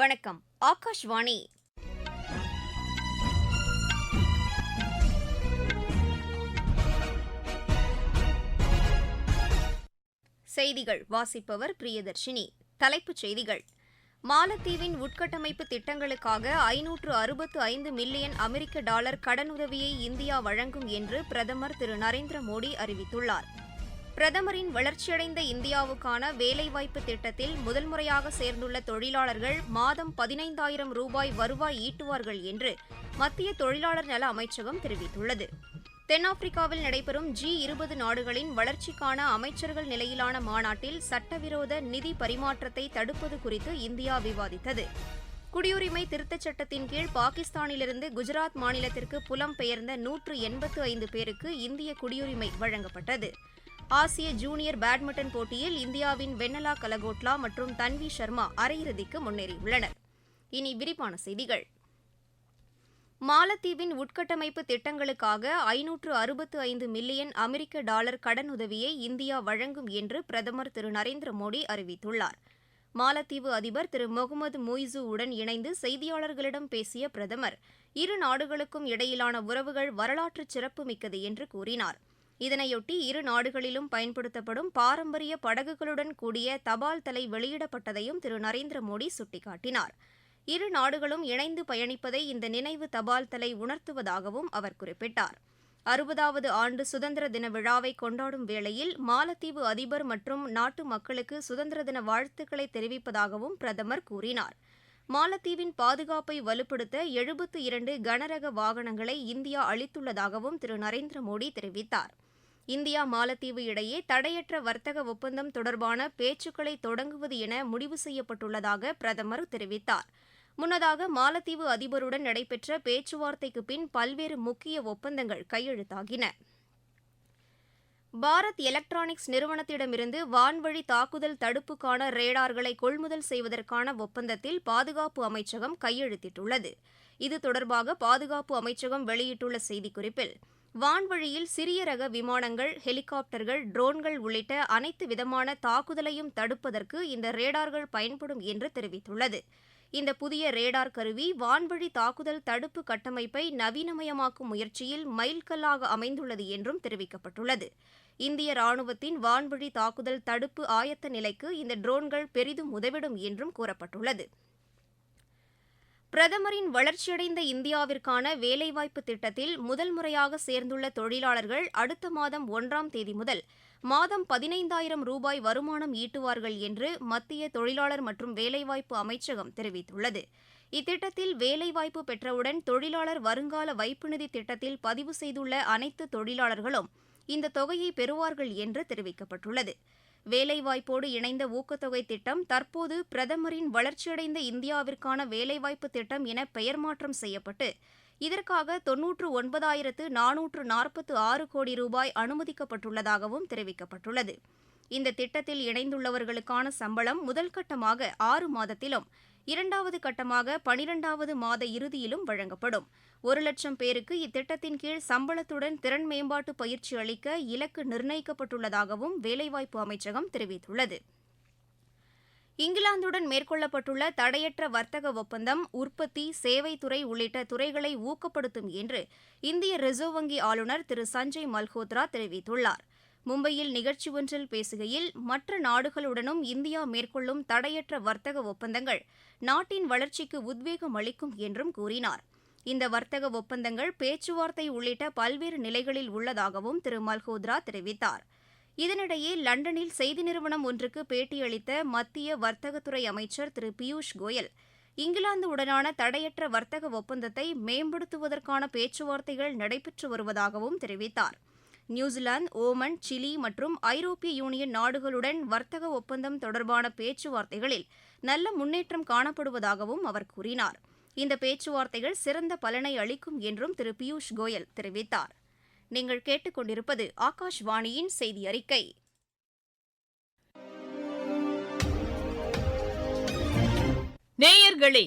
வணக்கம். ஆகாஷ்வாணி. செய்திகள். வாசிப்பவர் பிரியதர்ஷினி. தலைப்புச் செய்திகள். மாலத்தீவின் உட்கட்டமைப்பு திட்டங்களுக்காக ஐநூற்று அறுபத்து ஐந்து மில்லியன் அமெரிக்க டாலர் கடனுதவியை இந்தியா வழங்கும் என்று பிரதமர் திரு நரேந்திர மோடி அறிவித்துள்ளார். பிரதமரின் வளர்ச்சியடைந்த இந்தியாவுக்கான வேலைவாய்ப்பு திட்டத்தில் முதல் முறையாக சேர்ந்துள்ள தொழிலாளர்கள் மாதம் பதினைந்தாயிரம் ரூபாய் வருவாய் ஈட்டுவார்கள் என்று மத்திய தொழிலாளர் நல அமைச்சகம் தெரிவித்துள்ளது. தென்னாப்பிரிக்காவில் நடைபெறும் ஜி இருபது நாடுகளின் வளர்ச்சிக்கான அமைச்சர்கள் நிலையிலான மாநாட்டில் சட்டவிரோத நிதி பரிமாற்றத்தை தடுப்பது குறித்து இந்தியா விவாதித்தது. குடியுரிமை திருத்தச் சட்டத்தின் கீழ் பாகிஸ்தானிலிருந்து குஜராத் மாநிலத்திற்கு புலம்பெயர்ந்த நூற்று எண்பத்து ஐந்து பேருக்கு இந்திய குடியுரிமை வழங்கப்பட்டது. ஆசிய ஜூனியர் பேட்மிண்டன் போட்டியில் இந்தியாவின் வென்னலா கலகோட்லா மற்றும் தன்வி சர்மா அரையிறுதிக்கு முன்னேறியுள்ளனர். இனி விரிவான செய்திகள். மாலத்தீவின் உட்கட்டமைப்பு திட்டங்களுக்காக ஐநூற்று அறுபத்து ஐந்து மில்லியன் அமெரிக்க டாலர் கடனுதவியை இந்தியா வழங்கும் என்று பிரதமர் திரு நரேந்திர மோடி அறிவித்துள்ளார். மாலத்தீவு அதிபர் திரு முகமது மொய்சு உடன் இணைந்து செய்தியாளர்களிடம் பேசிய பிரதமர் இரு நாடுகளுக்கும் இடையிலான உறவுகள் வரலாற்று சிறப்புமிக்கது என்று கூறினார். இதனையொட்டி இரு நாடுகளிலும் பயன்படுத்தப்படும் பாரம்பரிய படகுகளுடன் கூடிய தபால் தலை வெளியிடப்பட்டதையும் திரு. நரேந்திர மோடி சுட்டிக்காட்டினார். இரு நாடுகளும் இணைந்து பயணிப்பதை இந்த நினைவு தபால் தலை உணர்த்துவதாகவும் அவர் குறிப்பிட்டார். அறுபதாவது ஆண்டு சுதந்திர தின விழாவை கொண்டாடும் வேளையில் மாலத்தீவு அதிபர் மற்றும் நாட்டு மக்களுக்கு சுதந்திர தின வாழ்த்துக்களை தெரிவிப்பதாகவும் பிரதமர் கூறினார். மாலத்தீவின் பாதுகாப்பை வலுப்படுத்த எழுபத்து இரண்டு கனரக வாகனங்களை இந்தியா அளித்துள்ளதாகவும் திரு. நரேந்திர மோடி தெரிவித்தார். இந்தியா மாலத்தீவு இடையே தடையற்ற வர்த்தக ஒப்பந்தம் தொடர்பான பேச்சுக்களை தொடங்குவது என முடிவு செய்யப்பட்டுள்ளதாக பிரதமர் தெரிவித்தார். முன்னதாக மாலத்தீவு அதிபருடன் நடைபெற்ற பேச்சுவார்த்தைக்கு பின் பல்வேறு முக்கிய ஒப்பந்தங்கள் கையெழுத்தாகின. பாரத் எலக்ட்ரானிக்ஸ் நிறுவனத்திடமிருந்து வான்வழி தாக்குதல் தடுப்புக்கான ரேடார்களை கொள்முதல் செய்வதற்கான ஒப்பந்தத்தில் பாதுகாப்பு அமைச்சகம் கையெழுத்திட்டுள்ளது. இது தொடர்பாக பாதுகாப்பு அமைச்சகம் வெளியிட்டுள்ள செய்திக்குறிப்பில் வான்வழியில் சிறிய ரக விமானங்கள் ஹெலிகாப்டர்கள் ட்ரோன்கள் உள்ளிட்ட அனைத்து விதமான தாக்குதலையும் தடுப்பதற்கு இந்த ரேடார்கள் பயன்படும் என்று தெரிவித்துள்ளது. இந்த புதிய ரேடார் கருவி வான்வழி தாக்குதல் தடுப்பு கட்டமைப்பை நவீனமயமாக்கும் முயற்சியில் மைல்கல்லாக அமைந்துள்ளது என்றும் தெரிவிக்கப்பட்டுள்ளது. இந்திய ராணுவத்தின் வான்வழி தாக்குதல் தடுப்பு ஆயத்த நிலைக்கு இந்த ட்ரோன்கள் பெரிதும் உதவிடும் என்றும் கூறப்பட்டுள்ளது. பிரதமரின் வளர்ச்சியடைந்த இந்தியாவிற்கான வேலைவாய்ப்பு திட்டத்தில் முதல் முறையாக சேர்ந்துள்ள தொழிலாளர்கள் அடுத்த மாதம் ஒன்றாம் தேதி முதல் மாதம் பதினைந்தாயிரம் ரூபாய் வருமானம் ஈட்டுவார்கள் என்று மத்திய தொழிலாளர் மற்றும் வேலைவாய்ப்பு அமைச்சகம் தெரிவித்துள்ளது. இத்திட்டத்தில் வேலைவாய்ப்பு பெற்றவுடன் தொழிலாளர் வருங்கால வைப்பு நிதி திட்டத்தில் பதிவு செய்துள்ள அனைத்து தொழிலாளர்களும் இந்த தொகையை பெறுவார்கள் என்று தெரிவிக்கப்பட்டுள்ளது. வேலைவாய்ப்போடு இணைந்த ஊக்கத்தொகை திட்டம் தற்போது பிரதமரின் வளர்ச்சியடைந்த இந்தியாவிற்கான வேலைவாய்ப்பு திட்டம் என பெயர் மாற்றம் செய்யப்பட்டு இதற்காக தொன்னூற்று ஒன்பதாயிரத்து நானூற்று நாற்பத்து ஆறு கோடி ரூபாய் அனுமதிக்கப்பட்டுள்ளதாகவும் தெரிவிக்கப்பட்டுள்ளது. இந்த திட்டத்தில் இணைந்துள்ளவர்களுக்கான சம்பளம் முதல் கட்டமாக ஆறு மாதத்திலும் இரண்டாவது கட்டமாக பனிரெண்டாவது மாத இறுதியிலும் வழங்கப்படும். ஒரு லட்சம் பேருக்கு இத்திட்டத்தின் கீழ் சம்பளத்துடன் திறன் மேம்பாட்டு பயிற்சி அளிக்க இலக்கு நிர்ணயிக்கப்பட்டுள்ளதாகவும் வேலைவாய்ப்பு அமைச்சகம் தெரிவித்துள்ளது. இங்கிலாந்துடன் மேற்கொள்ளப்பட்டுள்ள தடையற்ற வர்த்தக ஒப்பந்தம் உற்பத்தி சேவைத்துறை உள்ளிட்ட துறைகளை ஊக்கப்படுத்தும் என்று இந்திய ரிசர்வ் வங்கி ஆளுநர் திரு சஞ்சய் மல்ஹோத்ரா தெரிவித்துள்ளார். மும்பையில் நிகழ்ச்சி ஒன்றில் பேசுகையில் மற்ற நாடுகளுடனும் இந்தியா மேற்கொள்ளும் தடையற்ற வர்த்தக ஒப்பந்தங்கள் நாட்டின் வளர்ச்சிக்கு உத்வேகம் அளிக்கும் என்றும் கூறினார். இந்த வர்த்தக ஒப்பந்தங்கள் பேச்சுவார்த்தை உள்ளிட்ட பல்வேறு நிலைகளில் உள்ளதாகவும் திரு. மல்ஹோத்ரா தெரிவித்தார். இதனிடையே லண்டனில் செய்தி நிறுவனம் ஒன்றுக்கு பேட்டியளித்த மத்திய வர்த்தகத்துறை அமைச்சர் திரு. பியூஷ் கோயல் இங்கிலாந்து உடனான தடையற்ற வர்த்தக ஒப்பந்தத்தை மேம்படுத்துவதற்கான பேச்சுவார்த்தைகள் நடைபெற்று வருவதாகவும் தெரிவித்தார். நியூசிலாந்து ஓமன் சிலி மற்றும் ஐரோப்பிய யூனியன் நாடுகளுடன் வர்த்தக ஒப்பந்தம் தொடர்பான பேச்சுவார்த்தைகளில் நல்ல முன்னேற்றம் காணப்படுவதாகவும் அவர் கூறினார். இந்த பேச்சுவார்த்தைகள் சிறந்த பலனை அளிக்கும் என்றும் திரு பியூஷ் கோயல் தெரிவித்தார். நீங்கள் கேட்டுக்கொண்டிருப்பது ஆகாஷ்வாணியின் செய்தி அறிக்கை நேயர்களே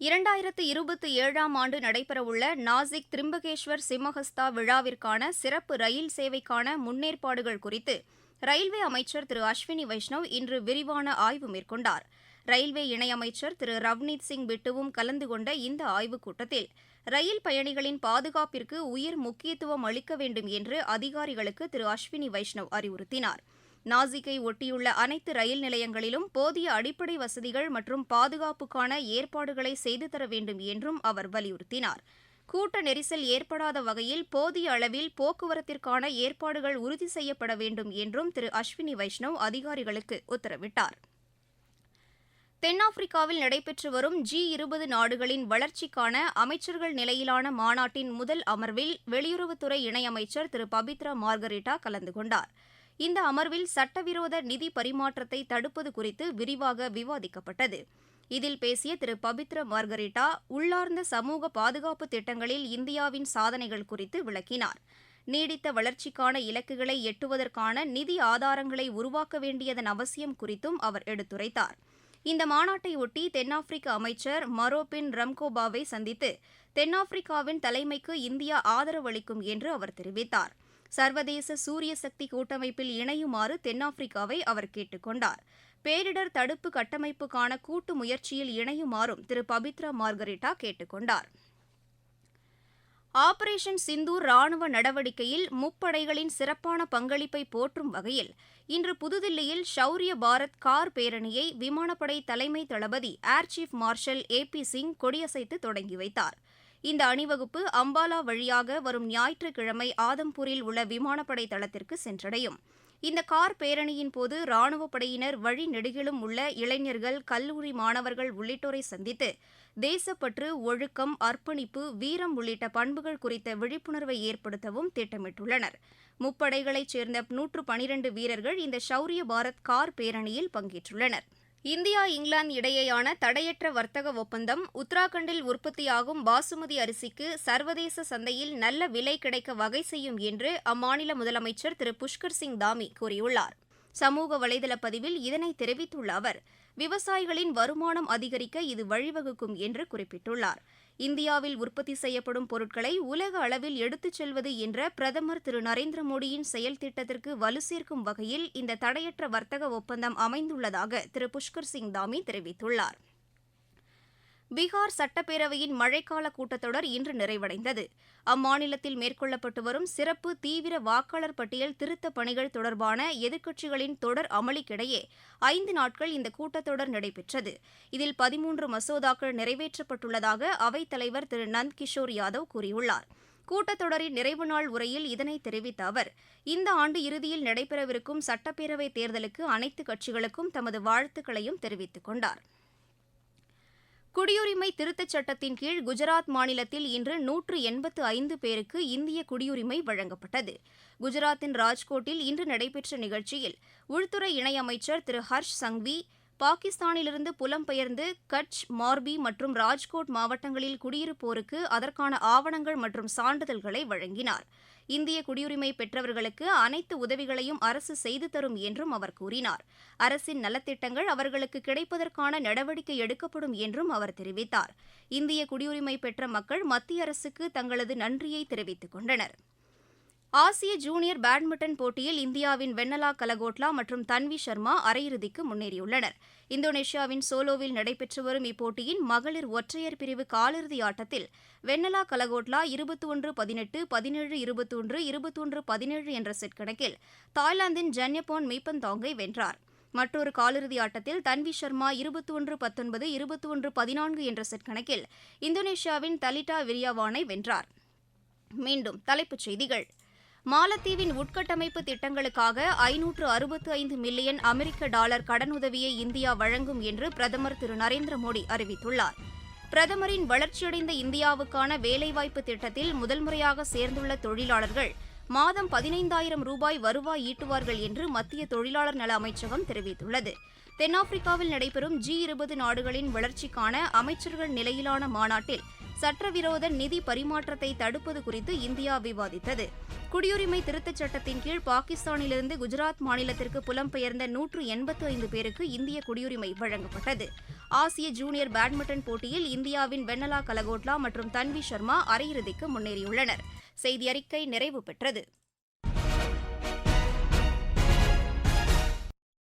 இரண்டாயிரத்து இருபத்தி ஏழாம் ஆண்டு நடைபெறவுள்ள நாசிக் திரிம்பகேஸ்வர் சிம்மஹஸ்தா விழாவிற்கான சிறப்பு ரயில் சேவைக்கான முன்னேற்பாடுகள் குறித்து ரயில்வே அமைச்சர் திரு அஸ்வினி வைஷ்ணவ் இன்று விரிவான ஆய்வு மேற்கொண்டார். ரயில்வே இணையமைச்சர் திரு ரவ்னீத் சிங் பிட்டுவும் கலந்து கொண்ட இந்த ஆய்வுக் கூட்டத்தில் ரயில் பயணிகளின் பாதுகாப்பிற்கு உயர் முக்கியத்துவம் அளிக்க வேண்டும் என்று அதிகாரிகளுக்கு திரு அஸ்வினி வைஷ்ணவ் அறிவுறுத்தினார். நாசிக்கை ஒட்டியுள்ள அனைத்து ரயில் நிலையங்களிலும் போதிய அடிப்படை வசதிகள் மற்றும் பாதுகாப்புக்கான ஏற்பாடுகளை செய்து தர வேண்டும் என்றும் அவர் வலியுறுத்தினார். கூட்ட நெரிசல் ஏற்படாத வகையில் போதிய அளவில் போக்குவரத்திற்கான ஏற்பாடுகள் உறுதி செய்யப்பட வேண்டும் என்றும் திரு அஸ்வினி வைஷ்ணவ் அதிகாரிகளுக்கு உத்தரவிட்டார். தென்னாப்பிரிக்காவில் நடைபெற்று வரும் ஜி இருபது நாடுகளின் வளர்ச்சிக்கான அமைச்சர்கள் நிலையிலான மாநாட்டின் முதல் அமர்வில் வெளியுறவுத்துறை இணையமைச்சர் திரு பபித்ரா மார்கரிட்டா கலந்து கொண்டார். இந்த அமர்வில் சட்டவிரோத நிதி பரிமாற்றத்தை தடுப்பது குறித்து விரிவாக விவாதிக்கப்பட்டது. இதில் பேசிய திரு. பபித்ர மார்கரிட்டா உள்ளார்ந்த சமூக பாதுகாப்பு திட்டங்களில் இந்தியாவின் சாதனைகள் குறித்து விளக்கினார். நீடித்த வளர்ச்சிக்கான இலக்குகளை எட்டுவதற்கான நிதி ஆதாரங்களை உருவாக்க வேண்டியதன் அவசியம் குறித்தும் அவர் எடுத்துரைத்தார். இந்த மாநாட்டையொட்டி தென்னாப்பிரிக்க அமைச்சர் மரோபின் ரம்கோபாவை சந்தித்து தென்னாப்பிரிக்காவின் தலைமைக்கு இந்தியா ஆதரவு அளிக்கும் என்று அவர் தெரிவித்தார். சர்வதேச சூரிய சக்தி கூட்டமைப்பில் இணையுமாறு தென்னாப்பிரிக்காவை அவர் கேட்டுக் கொண்டார். பேரிடர் தடுப்பு கட்டமைப்புக்கான கூட்டு முயற்சியில் இணையுமாறும் திரு பபித்ரா மார்கரிட்டா கேட்டுக் கொண்டார். ஆபரேஷன் சிந்தூர் ராணுவ நடவடிக்கையில் முப்படைகளின் சிறப்பான பங்களிப்பை போற்றும் வகையில் இன்று புதுதில்லியில் ஷௌரிய பாரத் கார் பேரணியை விமானப்படை தலைமை தளபதி air chief marshal A P Singh கொடியசைத்து தொடங்கி வைத்தார். இந்த அணிவகுப்பு அம்பாலா வழியாக வரும் ஞாயிற்றுக்கிழமை ஆதம்பூரில் உள்ள விமானப்படை தளத்திற்கு சென்றடையும். இந்த கார் பேரணியின் போது ராணுவப் படையினர் வழி நெடுகிலும் உள்ள இளைஞர்கள் கல்லூரி மாணவர்கள் உள்ளிட்டோரை சந்தித்து தேசப்பற்று ஒழுக்கம் அர்ப்பணிப்பு வீரம் உள்ளிட்ட பண்புகள் குறித்த விழிப்புணர்வை ஏற்படுத்தவும் திட்டமிட்டுள்ளனர். முப்படைகளைச் சேர்ந்த நூற்று பனிரண்டு வீரர்கள் இந்த ஷௌரிய பாரத் கார் பேரணியில் பங்கேற்றுள்ளனர். இந்தியா இங்கிலாந்து இடையேயான தடையற்ற வர்த்தக ஒப்பந்தம் உத்தராகண்டில் உற்பத்தியாகும் பாசுமதி அரிசிக்கு சர்வதேச சந்தையில் நல்ல விலை கிடைக்க வகை செய்யும் என்று அம்மாநில முதலமைச்சர் திரு. புஷ்கர் சிங் தாமி கூறியுள்ளார். சமூக வலைதள பதிவில் இதனை தெரிவித்துள்ள அவர் விவசாயிகளின் வருமானம் அதிகரிக்க இது வழிவகுக்கும் என்று குறிப்பிட்டுள்ளார். இந்தியாவில் உற்பத்தி செய்யப்படும் பொருட்களை உலக அளவில் எடுத்துச் செல்வது என்ற பிரதமர் திரு நரேந்திர மோடியின் செயல் திட்டத்திற்கு வலு சேர்க்கும் வகையில் இந்த தடையற்ற வர்த்தக ஒப்பந்தம் அமைந்துள்ளதாக திரு புஷ்கர் சிங் தாமி தெரிவித்துள்ளார். பீகார் சட்டப்பேரவையின் மழைக்கால கூட்டத்தொடர் இன்று நிறைவடைந்தது. அம்மாநிலத்தில் மேற்கொள்ளப்பட்டு வரும் சிறப்பு தீவிர வாக்காளர் பட்டியல் திருத்தப் பணிகள் தொடர்பான எதிர்க்கட்சிகளின் தொடர் அமளிக்கிடையே ஐந்து நாட்கள் இந்த கூட்டத்தொடர் நடைபெற்றது. இதில் பதிமூன்று மசோதாக்கள் நிறைவேற்றப்பட்டுள்ளதாக அவைத்தலைவர் திரு. நந்த் கிஷோர் யாதவ் கூறியுள்ளார். கூட்டத்தொடரின் நிறைவு நாள் உரையில் இதனை தெரிவித்த அவர் இந்த ஆண்டு இறுதியில் நடைபெறவிருக்கும் சட்டப்பேரவைத் தேர்தலுக்கு அனைத்து கட்சிகளுக்கும் தமது வாழ்த்துக்களையும் தெரிவித்துக் கொண்டார். குடியுரிமை திருத்தச் சட்டத்தின் கீழ் குஜராத் மாநிலத்தில் இன்று நூற்று எண்பத்து ஐந்து பேருக்கு இந்திய குடியுரிமை வழங்கப்பட்டது. குஜராத்தின் ராஜ்கோட்டில் இன்று நடைபெற்ற நிகழ்ச்சியில் உள்துறை இணையமைச்சர் திரு ஹர்ஷ் சங்வி பாகிஸ்தானிலிருந்து புலம்பெயர்ந்து கட்ச் மார்பி மற்றும் ராஜ்கோட் மாவட்டங்களில் குடியிருப்போருக்கு அதற்கான ஆவணங்கள் மற்றும் சான்றிதழ்களை வழங்கினார். இந்திய குடியுரிமை பெற்றவர்களுக்கு அனைத்து உதவிகளையும் அரசு செய்து தரும் என்றும் அவர் கூறினார். அரசின் நலத்திட்டங்கள் அவர்களுக்கு கிடைப்பதற்கான நடவடிக்கை எடுக்கப்படும் என்றும் அவர் தெரிவித்தார். இந்திய குடியுரிமை பெற்ற மக்கள் மத்திய அரசுக்கு தங்களது நன்றியை தெரிவித்துக் கொண்டனர். ஆசிய ஜூனியர் பேட்மிண்டன் போட்டியில் இந்தியாவின் வென்னலா கலகோட்லா மற்றும் தன்வி சர்மா அரையிறுதிக்கு முன்னேறியுள்ளனர். இந்தோனேஷியாவின் சோலோவில் நடைபெற்று வரும் இப்போட்டியின் மகளிர் ஒற்றையர் பிரிவு காலிறுதி ஆட்டத்தில் வெண்ணலா கலகோட்லா இருபத்தி ஒன்று பதினெட்டு பதினேழு இருபத்தொன்று இருபத்தொன்று பதினேழு என்ற செட் கணக்கில் தாய்லாந்தின் ஜன்யபோன் மீப்பந்தாங்கை வென்றார். மற்றொரு காலிறுதி ஆட்டத்தில் தன்வி சர்மா இருபத்தி ஒன்று பத்தொன்பது இருபத்தி ஒன்று பதினான்கு என்ற செட் கணக்கில் இந்தோனேஷியாவின் தலிட்டா விரியாவானை வென்றார். மீண்டும் தலைப்புச் செய்திகள். மாலத்தீவின் உட்கட்டமைப்பு திட்டங்களுக்காக ஐநூற்று அறுபத்து ஐந்து மில்லியன் அமெரிக்க டாலர் கடனுதவியை இந்தியா வழங்கும் என்று பிரதமர் திரு நரேந்திர மோடி அறிவித்துள்ளார். பிரதமரின் வளர்ச்சியடைந்த இந்தியாவுக்கான வேலைவாய்ப்பு திட்டத்தில் முதல் முறையாக சேர்ந்துள்ள தொழிலாளர்கள் மாதம் பதினைந்தாயிரம் ரூபாய் வருவாய் ஈட்டுவார்கள் என்று மத்திய தொழிலாளர் நல அமைச்சகம் தெரிவித்துள்ளது. தென்னாப்பிரிக்காவில் நடைபெறும் ஜி இருபது நாடுகளின் வளர்ச்சிக்கான அமைச்சர்கள் நிலையிலான மாநாட்டில் சட்டவிரோத நிதி பரிமாற்றத்தை தடுப்பது குறித்து இந்தியா விவாதித்தது. குடியுரிமை திருத்தச் சட்டத்தின் கீழ் பாகிஸ்தானிலிருந்து குஜராத் மாநிலத்திற்கு புலம்பெயர்ந்த நூற்று எண்பத்து ஐந்து பேருக்கு இந்திய குடியுரிமை வழங்கப்பட்டது. ஆசிய ஜூனியர் பேட்மிண்டன் போட்டியில் இந்தியாவின் வென்னலா கலகோட்லா மற்றும் தன்வி சர்மா அரையிறுதிக்கு முன்னேறியுள்ளனர். செய்தி அறிக்கை நிறைவு பெற்றது.